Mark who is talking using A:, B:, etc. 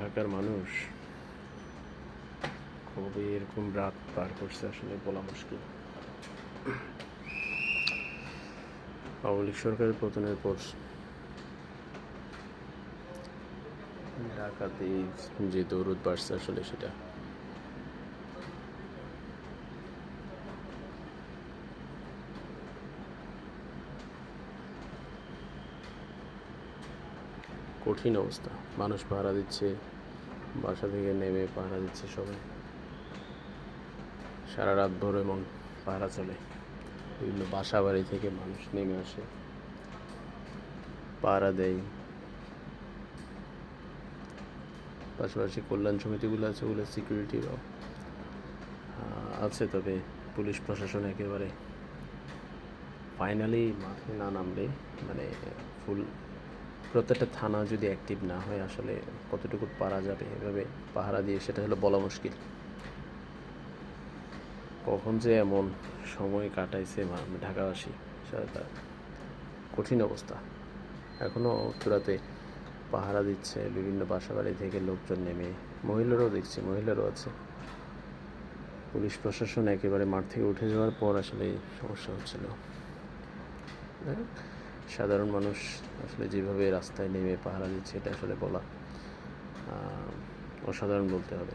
A: ঢাকার মানুষ খুবই এরকম রাত পার করছে আসলে বলা মুশকিল। আওয়ামী লীগ সরকারের পতনের পর ঢাকাতে যে দৌড় বাড়ছে আসলে সেটা। কঠিন অবস্থা। মানুষ পাহারা দিচ্ছে, বাসা থেকে নেমে পাহারা দিচ্ছে সবাই। সারা রাত ভোর এমন পাহারা চলে। বিভিন্ন বাসা বাড়ি থেকে মানুষ নেমে আসে। পাহারা দেয়। পাশাপাশি কল্যাণ সমিতিগুলো আছে ওগুলো সিকিউরিটিরও আছে, তবে পুলিশ প্রশাসন একেবারে ফাইনালি মাঠে না নামলে মানে ফুল প্রত্যেকটা থানা যদি অ্যাক্টিভ না হয় আসলে কতটুকু পারা যাবে? এভাবে পাহারা দিয়ে সেটা হলো বলা মুশকিল। কখন যে এমন সময় কাটাইছে ঢাকাবাসী সেটা কঠিন অবস্থা। এখনও চূড়াতে পাহারা দিচ্ছে বিভিন্ন বাসা বাড়ি থেকে লোকজন নেমে মহিলারাও দেখছি মহিলারাও আছে। পুলিশ প্রশাসন একেবারে মাঠ থেকে উঠে যাওয়ার পর আসলে সমস্যা হচ্ছিল। হোক, সাধারণ মানুষ আসলে যেভাবে রাস্তায় নেমে পাহারা দিচ্ছে এটা আসলে বলা অসাধারণ বলতে হবে।